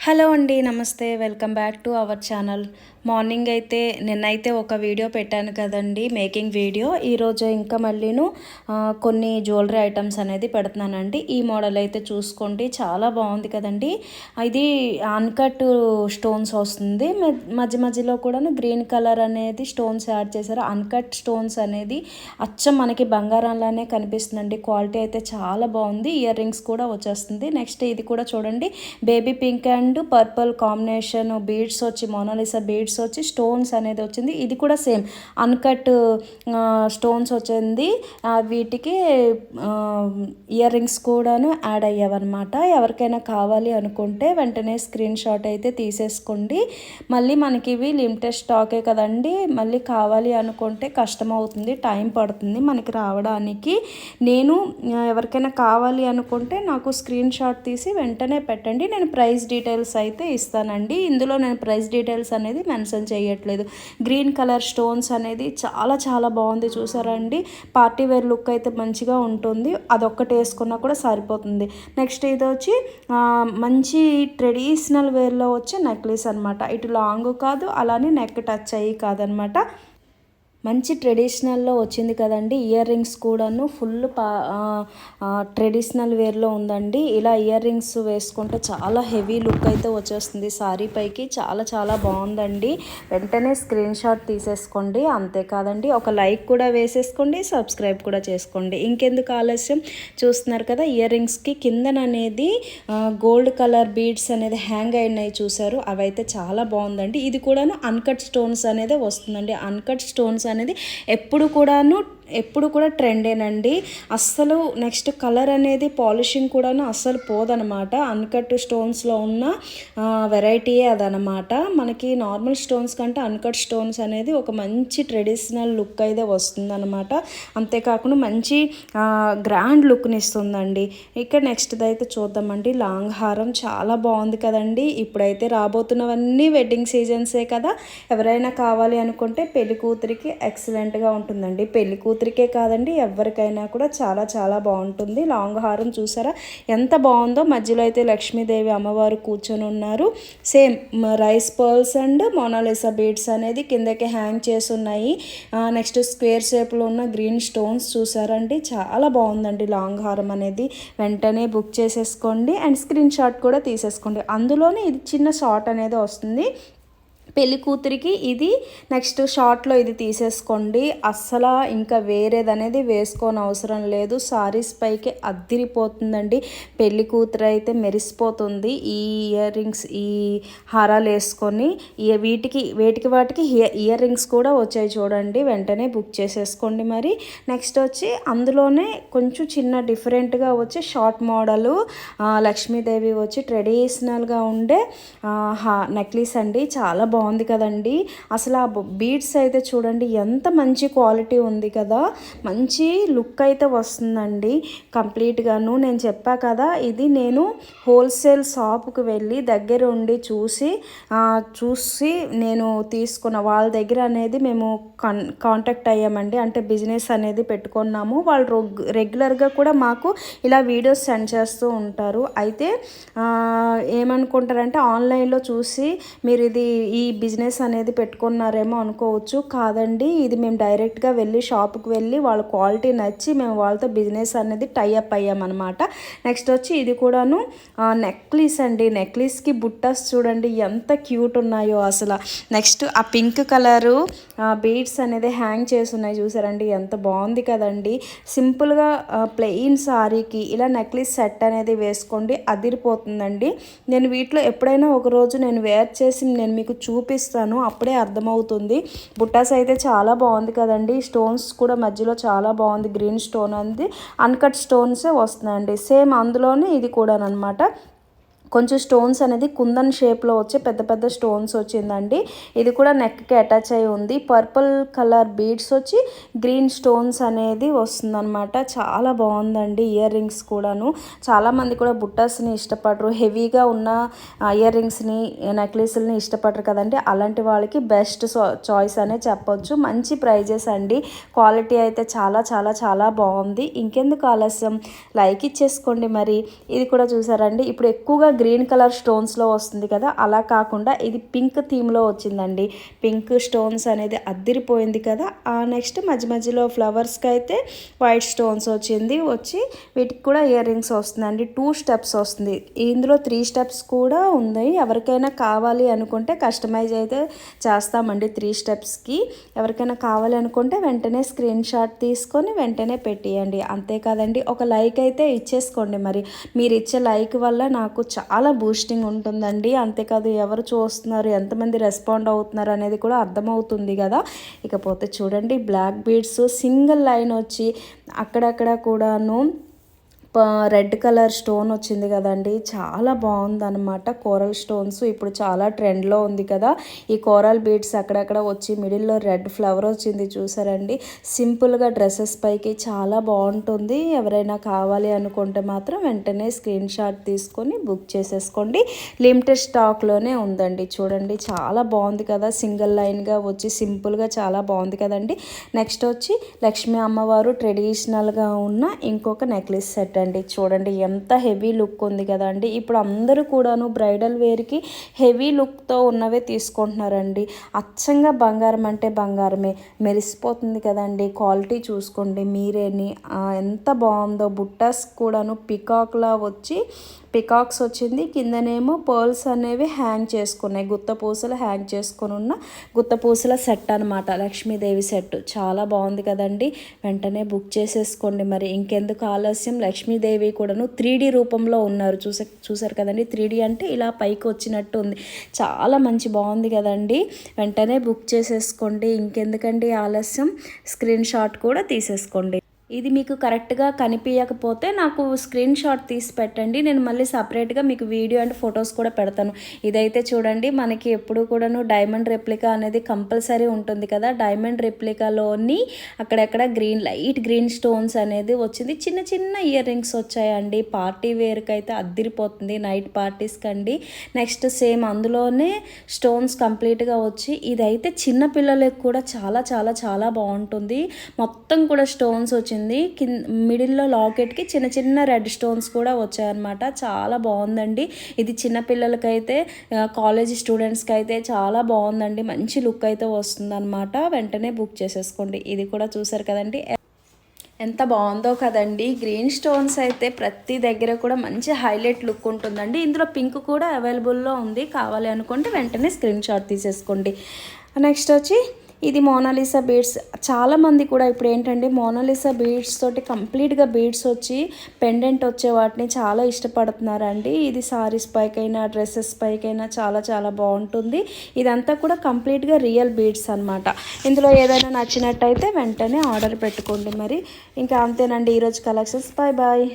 Hello అండి నమస్తే. Welcome back to our channel. Morning అయితే నిన్నైతే ఒక వీడియో పెట్టాను కదండి మేకింగ్ వీడియో. ఈరోజు ఇంకా మళ్ళీను కొన్ని జ్యువెలరీ ఐటమ్స్ అనేది పెడుతున్నానండి. ఈ మోడల్ అయితే చూసుకోండి చాలా బాగుంది కదండి. ఇది అన్కట్ స్టోన్స్ వస్తుంది. మ- మధ్య మధ్యలో కూడాను గ్రీన్ కలర్ అనేది స్టోన్స్ యాడ్ చేశారు. అన్కట్ స్టోన్స్ అనేది అచ్చం మనకి బంగారంలానే కనిపిస్తుందండి. క్వాలిటీ అయితే చాలా బాగుంది. ఇయర్ రింగ్స్ కూడా వచ్చేస్తుంది. నెక్స్ట్ ఇది కూడా చూడండి baby pink and purple combination beads వచ్చి మోనాలిసా బీడ్స్ వచ్చి స్టోన్స్ అనేది వచ్చింది. ఇది కూడా సేమ్ అన్కట్ స్టోన్స్ వచ్చింది. వీటికి ఇయర్ రింగ్స్ కూడాను యాడ్ అయ్యావన్నమాట. ఎవరికైనా కావాలి అనుకుంటే వెంటనే స్క్రీన్ షాట్ అయితే తీసేసుకోండి. మళ్ళీ మనకి ఇవి లిమిటెడ్ స్టాకే కదండి. మళ్ళీ కావాలి అనుకుంటే కష్టం అవుతుంది టైం పడుతుంది మనకి రావడానికి. నేను ఎవరికైనా కావాలి అనుకుంటే నాకు స్క్రీన్ షాట్ తీసి వెంటనే పెట్టండి. నేను ప్రైస్ డీటెయిల్స్ అయితే ఇస్తానండి. ఇందులో నేను ప్రైస్ డీటెయిల్స్ అనేది మెన్షన్ చేయట్లేదు. గ్రీన్ కలర్ స్టోన్స్ అనేది చాలా చాలా బాగుంది చూసారండి. పార్టీ వేర్ లుక్ అయితే మంచిగా ఉంటుంది. అదొక్కటి వేసుకున్నా కూడా సరిపోతుంది. నెక్స్ట్ ఇది వచ్చి మంచి ట్రెడిషనల్ వేర్లో వచ్చే నెక్లెస్ అనమాట ఇటు లాంగ్ కాదు అలానే నెక్ టచ్ అయ్యి కాదనమాట మంచి ట్రెడిషనల్లో వచ్చింది కదండి. ఇయర్ రింగ్స్ కూడాను ఫుల్ పా ట్రెడిషనల్ వేర్లో ఉందండి. ఇలా ఇయర్ రింగ్స్ వేసుకుంటే చాలా హెవీ లుక్ అయితే వచ్చేస్తుంది. సారీ పైకి చాలా చాలా బాగుందండి. వెంటనే స్క్రీన్ షాట్ తీసేసుకోండి. అంతేకాదండి ఒక లైక్ కూడా వేసేసుకోండి. సబ్స్క్రైబ్ కూడా చేసుకోండి. ఇంకెందుకు ఆలస్యం? చూస్తున్నారు కదా ఇయర్ రింగ్స్కి కిందననేది గోల్డ్ కలర్ బీడ్స్ అనేది హ్యాంగ్ అయినాయి చూసారు అవైతే చాలా బాగుందండి. ఇది కూడాను అన్కట్ స్టోన్స్ అనేది వస్తుందండి. అన్కట్ స్టోన్స్ అనేది ఎప్పుడు కూడాను ఎప్పుడు కూడా ట్రెండేనండి. అస్సలు నెక్స్ట్ కలర్ అనేది పాలిషింగ్ కూడాను అస్సలు పోదనమాట. అన్కట్ స్టోన్స్లో ఉన్న వెరైటీయే అదనమాట. మనకి నార్మల్ స్టోన్స్ కంటే అన్కట్ స్టోన్స్ అనేది ఒక మంచి ట్రెడిషనల్ లుక్ అయితే వస్తుందన్నమాట అంతేకాకుండా మంచి గ్రాండ్ లుక్ని ఇస్తుందండి ఇక్కడ నెక్స్ట్ అయితే చూద్దామండి. లాంగ్ హారం చాలా బాగుంది కదండి. ఇప్పుడైతే రాబోతున్నవన్నీ వెడ్డింగ్ సీజన్సే కదా. ఎవరైనా కావాలి అనుకుంటే పెళ్ళి కూతురికి ఎక్సలెంట్గా ఉంటుందండి. పెళ్ళి కూతురికే కాదండి ఎవరికైనా కూడా చాలా చాలా బాగుంటుంది. లాంగ్ హారం చూసారా? ఎంత బాగుందో. మధ్యలో అయితే లక్ష్మీదేవి అమ్మవారు కూర్చొని ఉన్నారు. Same rice pearls and Mona Lisa beads అనేది కిందకి హ్యాంగ్ చేసి ఉన్నాయి. నెక్స్ట్ స్క్వేర్ షేప్లో ఉన్న గ్రీన్ స్టోన్స్ చూసారండి. చాలా బాగుందండి లాంగ్ హారం అనేది. వెంటనే బుక్ చేసేసుకోండి అండ్ స్క్రీన్ షాట్ కూడా తీసేసుకోండి. అందులోనే ఇది చిన్న షార్ట్ అనేది వస్తుంది. పెళ్ళి కూతురికి ఇది నెక్స్ట్ షార్ట్లో ఇది తీసేసుకోండి. అస్సలు ఇంకా వేరేది అనేది వేసుకోని అవసరం లేదు. సారీస్ పైకి అద్దిరిపోతుందండి. పెళ్ళి కూతురు అయితే మెరిసిపోతుంది. ఈ ఇయర్ రింగ్స్ ఈ హారాలు వేసుకొని ఈ వీటికి వేటికి వాటికి ఇయర్ రింగ్స్ కూడా వచ్చాయి చూడండి. వెంటనే బుక్ చేసేసుకోండి మరి. నెక్స్ట్ వచ్చి అందులోనే కొంచెం చిన్న డిఫరెంట్గా వచ్చి షార్ట్ మోడలు లక్ష్మీదేవి వచ్చి ట్రెడిషనల్గా ఉండే నెక్లెస్ అండి. చాలా బాగుంది. కదండి. అసలు ఆ బీడ్స్ అయితే చూడండి ఎంత మంచి క్వాలిటీ ఉంది కదా. మంచి లుక్ అయితే వస్తుందండి. కంప్లీట్గాను నేను చెప్పా కదా ఇది నేను హోల్సేల్ షాప్కి వెళ్ళి దగ్గర ఉండి చూసి చూసి నేను తీసుకున్న వాళ్ళ దగ్గర అనేది మేము కన్ కాంటాక్ట్ అయ్యామండి. అంటే బిజినెస్ అనేది పెట్టుకున్నాము. వాళ్ళు రెగ్యులర్గా కూడా మాకు ఇలా వీడియోస్ సెండ్ చేస్తూ ఉంటారు. అయితే ఏమనుకుంటారంటే ఆన్లైన్లో చూసి మీరు ఇది ఈ బిజినెస్ అనేది పెట్టుకున్నారేమో అనుకోవచ్చు. కాదండి ఇది మేము డైరెక్ట్గా వెళ్ళి షాప్కి వెళ్ళి వాళ్ళ క్వాలిటీ నచ్చి మేము వాళ్ళతో బిజినెస్ అనేది టైఅప్ అయ్యామన్నమాట. నెక్స్ట్ వచ్చి ఇది కూడాను నెక్లెస్ అండి. నెక్లెస్కి బుట్టాస్ చూడండి ఎంత క్యూట్ ఉన్నాయో అసలు. నెక్స్ట్ ఆ పింక్ కలరు బీడ్స్ అనేది హ్యాంగ్ చేసి ఉన్నాయి చూసారండి. ఎంత బాగుంది కదండి. సింపుల్గా ప్లెయిన్ సారీకి ఇలా నెక్లెస్ సెట్ అనేది వేసుకోండి అదిరిపోతుందండి. నేను వీటిలో ఎప్పుడైనా ఒక రోజు నేను వేర్ చేసి నేను మీకు చూ చూపిస్తాను అప్పుడే అర్థమవుతుంది. బుట్టాస్ అయితే చాలా బాగుంది కదండి. స్టోన్స్ కూడా మధ్యలో చాలా బాగుంది. గ్రీన్ స్టోన్ అంది. అన్కట్ స్టోన్సే వస్తున్నాయండి. సేమ్ అందులోనే ఇది కూడా అనమాట కొంచెం స్టోన్స్ అనేది కుందన్ షేప్లో వచ్చే పెద్ద పెద్ద స్టోన్స్ వచ్చిందండి. ఇది కూడా నెక్కి అటాచ్ అయి ఉంది. పర్పుల్ కలర్ బీడ్స్ వచ్చి గ్రీన్ స్టోన్స్ అనేది వస్తుందన్నమాట. చాలా బాగుందండి ఇయర్ రింగ్స్ కూడాను. చాలామంది కూడా బుట్టాస్ని ఇష్టపడరు. హెవీగా ఉన్న ఇయర్ రింగ్స్ని నెక్లెస్ని ఇష్టపడరు కదండి. అలాంటి వాళ్ళకి బెస్ట్ చాయిస్ అనే చెప్పొచ్చు. మంచి ప్రైజెస్ అండి. క్వాలిటీ అయితే చాలా చాలా చాలా బాగుంది. ఇంకెందుకు ఆలస్యం? లైక్ ఇచ్చేసుకోండి మరి. ఇది కూడా చూసారండి. ఇప్పుడు ఎక్కువగా గ్రీన్ కలర్ స్టోన్స్లో వస్తుంది కదా అలా కాకుండా ఇది పింక్ థీమ్లో వచ్చిందండి. పింక్ స్టోన్స్ అనేది అద్దిరిపోయింది కదా ఆ నెక్స్ట్ మధ్య మధ్యలో ఫ్లవర్స్కి అయితే వైట్ స్టోన్స్ వచ్చింది వచ్చి వీటికి కూడా ఇయర్ రింగ్స్ వస్తుందండి టూ స్టెప్స్ వస్తుంది. ఇందులో త్రీ స్టెప్స్ కూడా ఉన్నాయి ఎవరికైనా కావాలి అనుకుంటే కస్టమైజ్ అయితే చేస్తామండి త్రీ స్టెప్స్కి ఎవరికైనా కావాలి అనుకుంటే వెంటనే స్క్రీన్ షాట్ తీసుకొని వెంటనే పెట్టేయండి. అంతేకాదండి ఒక లైక్ అయితే ఇచ్చేసుకోండి మరి. మీరు ఇచ్చే లైక్ వల్ల నాకు చాలా బూస్టింగ్ ఉంటుందండి. అంతేకాదు ఎవరు చూస్తున్నారు ఎంతమంది రెస్పాండ్ అవుతున్నారు అనేది కూడా అర్థమవుతుంది కదా. ఇకపోతే చూడండి బ్లాక్ బీడ్స్ సింగిల్ లైన్ వచ్చి అక్కడక్కడ కూడాను రెడ్ కలర్ స్టోన్ వచ్చింది కదండి. చాలా బాగుందనమాట కోరల్ స్టోన్స్. ఇప్పుడు చాలా ట్రెండ్లో ఉంది కదా. ఈ కోరల్ బీడ్స్ అక్కడక్కడ వచ్చి మిడిల్లో రెడ్ ఫ్లవర్ వచ్చింది చూసారండి. సింపుల్గా డ్రెస్సెస్ పైకి చాలా బాగుంటుంది. ఎవరైనా కావాలి అనుకుంటే మాత్రం వెంటనే స్క్రీన్ షాట్ తీసుకొని బుక్ చేసేసుకోండి. లిమిటెడ్ స్టాక్లోనే ఉందండి. చూడండి చాలా బాగుంది కదా. సింగిల్ లైన్గా వచ్చి సింపుల్గా చాలా బాగుంది కదండి. నెక్స్ట్ వచ్చి లక్ష్మీ అమ్మవారు ట్రెడిషనల్గా ఉన్న ఇంకొక నెక్లెస్ సెట్ అండి చూడండి ఎంత హెవీ లుక్ ఉంది కదండి. ఇప్పుడు అందరూ కూడాను బ్రైడల్ వేర్కి హెవీ లుక్తో ఉన్నవే తీసుకుంటున్నారండి. అచ్చంగా బంగారం అంటే బంగారమే. మెరిసిపోతుంది కదండి. క్వాలిటీ చూసుకోండి. మీరేని ఎంత బాగుందో బుట్టాస్ కూడాను పికాక్లా వచ్చి పికాక్స్ వచ్చింది. కిందనేమో పర్ల్స్ అనేవి హ్యాంగ్ చేసుకున్నాయి. గుత్త పూసలు హ్యాంగ్ చేసుకుని ఉన్న గుత్త పూసల సెట్ అనమాట లక్ష్మీదేవి సెట్. చాలా బాగుంది కదండి. వెంటనే బుక్ చేసేసుకోండి మరి. ఇంకెందుకు ఆలస్యం? లక్ష్మీదేవి కూడాను త్రీ రూపంలో ఉన్నారు. చూస చూసారు కదండి. త్రీ అంటే ఇలా పైకి వచ్చినట్టు ఉంది. చాలా మంచి బాగుంది కదండి. వెంటనే బుక్ చేసేసుకోండి. ఇంకెందుకండి ఆలస్యం? స్క్రీన్ షాట్ కూడా తీసేసుకోండి. ఇది మీకు కరెక్ట్గా కనిపించకపోతే నాకు స్క్రీన్ షాట్ తీసి పెట్టండి. నేను మళ్ళీ సపరేట్గా మీకు వీడియో అండ్ ఫొటోస్ కూడా పెడతాను. ఇదైతే చూడండి మనకి ఎప్పుడు కూడాను డైమండ్ రెప్లికా అనేది కంపల్సరీ ఉంటుంది కదా. డైమండ్ రెప్లికాలోని అక్కడక్కడ గ్రీన్ లైట్ గ్రీన్ స్టోన్స్ అనేది వచ్చింది. చిన్న చిన్న ఇయర్ రింగ్స్ వచ్చాయండి. పార్టీ వేర్కి అయితే అద్దిరిపోతుంది నైట్ పార్టీస్కి అండి. నెక్స్ట్ సేమ్ అందులోనే స్టోన్స్ కంప్లీట్గా వచ్చి ఇదైతే చిన్న పిల్లలకి కూడా చాలా చాలా చాలా బాగుంటుంది. మొత్తం కూడా స్టోన్స్ వచ్చింది. వచ్చింది. కింద మిడిల్లో లాకెట్కి చిన్న చిన్న రెడ్ స్టోన్స్ కూడా వచ్చాయన్నమాట. చాలా బాగుందండి. ఇది చిన్నపిల్లలకైతే కాలేజ్ స్టూడెంట్స్కి అయితే చాలా బాగుందండి. మంచి లుక్ అయితే వస్తుందన్నమాట. వెంటనే బుక్ చేసేసుకోండి. ఇది కూడా చూసారు కదండి. ఎంత బాగుందో కదండి. గ్రీన్ స్టోన్స్ అయితే ప్రతి దగ్గర కూడా మంచి హైలైట్ లుక్ ఉంటుందండి. ఇందులో పింక్ కూడా అవైలబుల్లో ఉంది. కావాలి అనుకుంటే వెంటనే స్క్రీన్ షాట్ తీసేసుకోండి. నెక్స్ట్ వచ్చి ఇది మోనాలిసా బీడ్స్ చాలామంది కూడా ఇప్పుడు ఏంటంటే మోనాలిసా బీడ్స్ తోటి కంప్లీట్గా బీడ్స్ వచ్చి పెండెంట్ వచ్చే వాటిని చాలా ఇష్టపడుతున్నారండి. ఇది సారీస్ పైకైనా డ్రెస్సెస్ పైకైనా చాలా చాలా బాగుంటుంది. ఇదంతా కూడా కంప్లీట్గా రియల్ బీడ్స్ అనమాట ఇందులో ఏదైనా నచ్చినట్టయితే వెంటనే ఆర్డర్ పెట్టుకోండి మరి. ఇంకా అంతేనండి ఈరోజు కలెక్షన్స్ బాయ్ బాయ్